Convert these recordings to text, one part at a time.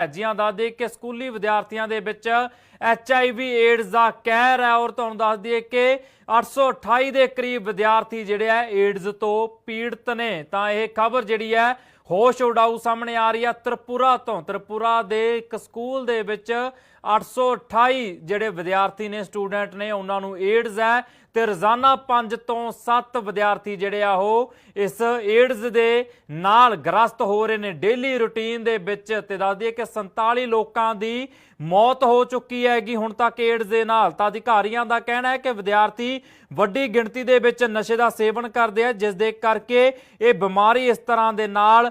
ਜੀਆਂ ਦੱਸ ਦੇ ਕਿ ਸਕੂਲੀ ਵਿਦਿਆਰਥੀਆਂ ਦੇ ਵਿੱਚ ਐਚ ਆਈ ਵੀ, ਏਡਜ਼ ਦਾ ਕਹਿਰ ਹੈ ਔਰ ਤੁਹਾਨੂੰ ਦੱਸ ਦਈਏ ਕਿ 828 ਦੇ ਕਰੀਬ ਵਿਦਿਆਰਥੀ ਜਿਹੜੇ ਆ ਏਡਜ਼ ਤੋਂ ਪੀੜਤ ਨੇ। ਤਾਂ ਇਹ ਖਬਰ ਜਿਹੜੀ ਹੈ ਹੋਸ਼ ਉਡਾਊ ਸਾਹਮਣੇ ਆ ਰਹੀ ਹੈ ਤ੍ਰਿਪੁਰਾ ਤੋਂ। ਤ੍ਰਿਪੁਰਾ ਦੇ ਇੱਕ ਸਕੂਲ ਦੇ ਵਿੱਚ 828 ਜਿਹੜੇ ਵਿਦਿਆਰਥੀ ਨੇ, ਸਟੂਡੈਂਟ ਨੇ, ਉਹਨਾਂ ਨੂੰ ਏਡਜ਼ ਹੈ ਤੇ ਰੋਜ਼ਾਨਾ 5 ਤੋਂ 7 ਵਿਦਿਆਰਥੀ ਜਿਹੜੇ ਆ ਉਹ ਇਸ ਏਡਜ਼ ਦੇ ਨਾਲ ਗ੍ਰਸਤ ਹੋ ਰਹੇ ਨੇ। ਡੇਲੀ ਰੁਟੀਨ ਦੇ ਵਿੱਚ ਤੇ ਦੱਸ ਦਈਏ ਕਿ 47 ਲੋਕਾਂ ਦੀ ਮੌਤ ਹੋ ਚੁੱਕੀ ਹੈਗੀ ਹੁਣ ਤੱਕ ਏਡਜ਼ ਦੇ ਨਾਲ। ਤਾਂ ਅਧਿਕਾਰੀਆਂ ਦਾ ਕਹਿਣਾ ਹੈ ਕਿ ਵਿਦਿਆਰਥੀ ਵੱਡੀ ਗਿਣਤੀ ਦੇ ਵਿੱਚ ਨਸ਼ੇ ਦਾ ਸੇਵਨ ਕਰਦੇ ਆ, ਜਿਸ ਦੇ ਕਰਕੇ ਇਹ ਬਿਮਾਰੀ ਇਸ ਤਰ੍ਹਾਂ ਦੇ ਨਾਲ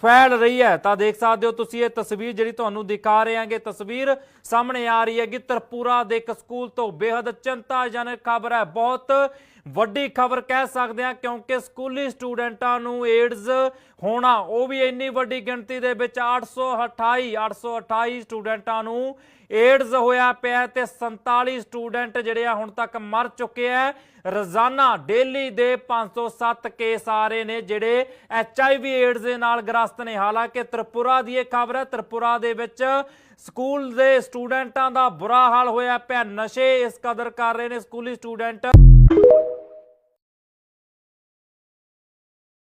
ਫੈਲ ਰਹੀ ਹੈ। ਤਾਂ ਦੇਖ ਸਕਦੇ ਹੋ ਤੁਸੀਂ ਇਹ ਤਸਵੀਰ ਜਿਹੜੀ ਤੁਹਾਨੂੰ ਦਿਖਾ ਰਹੇ ਹਾਂਗੇ। ਤਸਵੀਰ ਸਾਹਮਣੇ ਆ ਰਹੀ ਹੈ ਕਿ ਤਰਪੂਰਾ ਦੇ ਇੱਕ ਸਕੂਲ ਤੋਂ। ਬੇहद ਚਿੰਤਾਜਨਕ ਖਬਰ ਹੈ। ਬਹੁਤ ਵੱਡੀ ਖਬਰ ਕਹਿ ਸਕਦੇ ਹਾਂ ਕਿਉਂਕਿ ਸਕੂਲੀ ਸਟੂਡੈਂਟਾਂ ਨੂੰ ਏਡਜ਼ ਹੋਣਾ, ਉਹ ਵੀ ਇੰਨੀ ਵੱਡੀ ਗਿਣਤੀ ਦੇ ਵਿੱਚ 828 828 ਸਟੂਡੈਂਟਾਂ ਨੂੰ ਏਡਜ਼ ਹੋਇਆ ਪਿਆ ਤੇ 47 ਸਟੂਡੈਂਟ ਜਿਹੜੇ ਆ ਹੁਣ ਤੱਕ ਮਰ ਚੁੱਕੇ ਆ ਰੋਜ਼ਾਨਾ ਡੇਲੀ ਦੇ 507 ਕੇਸ ਆ ਰਹੇ ਨੇ ਜਿਹੜੇ ਐਚਆਈਵੀ ਏਡਜ਼ ਦੇ ਨਾਲ ਗ੍ਰਸਤ ਨੇ। ਹਾਲਾਂਕਿ ਤ੍ਰਿਪੁਰਾ ਦੀ ਇਹ ਖਬਰ ਹੈ, ਤ੍ਰਿਪੁਰਾ ਦੇ ਵਿੱਚ ਸਕੂਲ ਦੇ ਸਟੂਡੈਂਟਾਂ ਦਾ ਬੁਰਾ ਹਾਲ ਹੋਇਆ ਪਿਆ। ਨਸ਼ੇ ਇਸ ਕਦਰ ਕਰ ਰਹੇ ਨੇ ਸਕੂਲੀ ਸਟੂਡੈਂਟ।